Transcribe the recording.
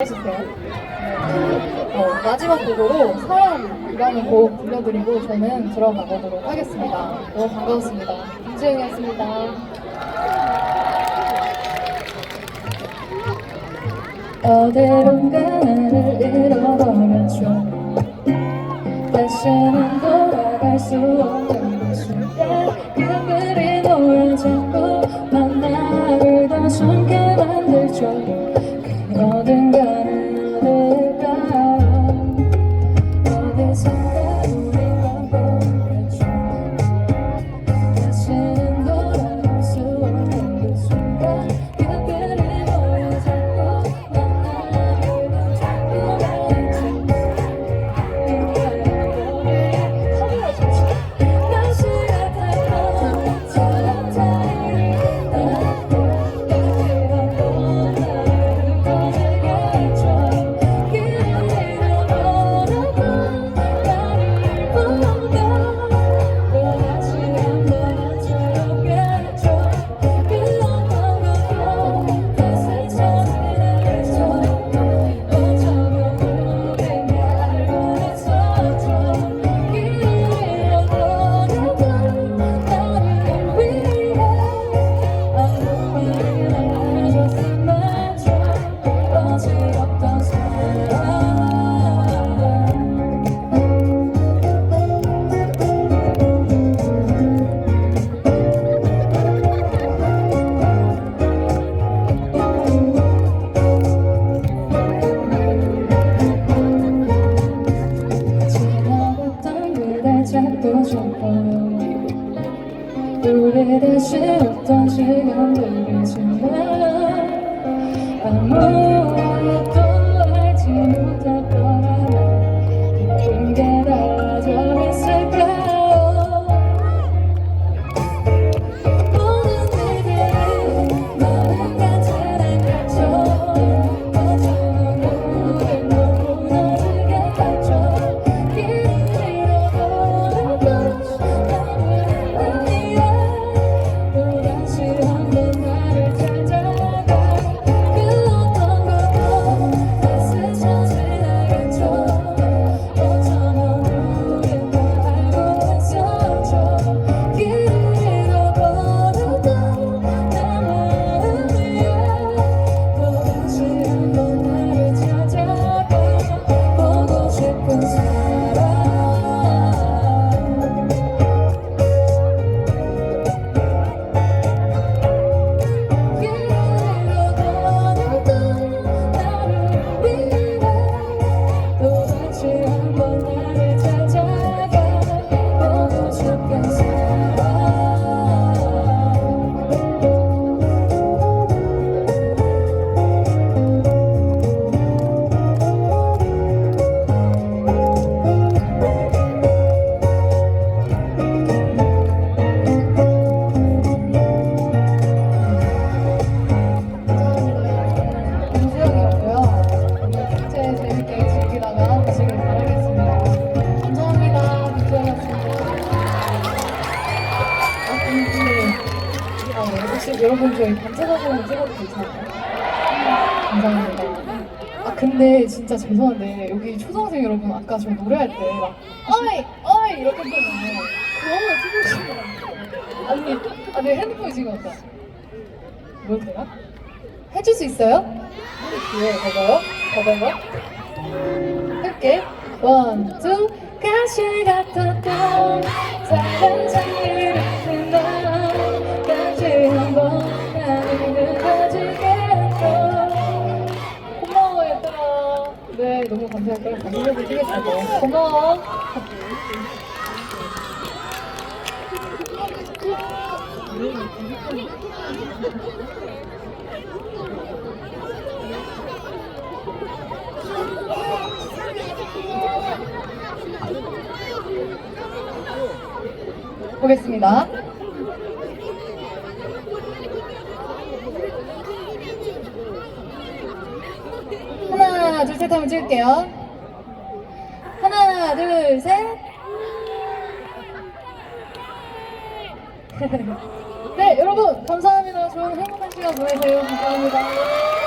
해주세요. 어, 마지막 곡으로 사랑이라는 곡 들려드리고 저는 들어가 보도록 하겠습니다. 너무 반가웠습니다. 김지영이었습니다. 어디론가 나를 잃어버렸죠 다시는 돌아갈 수 없는 곳인데 어딘가 다시 어떤 시간들이지만 아무 어, 혹시 여러분 저희 단체 사진 찍어도 괜찮아요? 감사합니다. 아, 근데 진짜 죄송한데, 여기 초등학생 여러분 아까 저 노래할 때 막, 어이! 어이! 이렇게 했잖아요. 그거 찍으시면 안 돼요. 아니, 아, 내 핸드폰이 지금 왔다. 뭘 제가? 해줄 수 있어요? 네, 봐봐요. 봐봐요. 할게. 원, 투. 가시 같았던 작은 장미를 네 너무 감사할게요 잘 들려드리겠습니다 고마워 보겠습니다. 하나, 둘, 셋 하면 찍을게요. 하나, 둘, 셋. 네, 여러분, 감사합니다. 좋은 행복한 시간 보내세요. 감사합니다.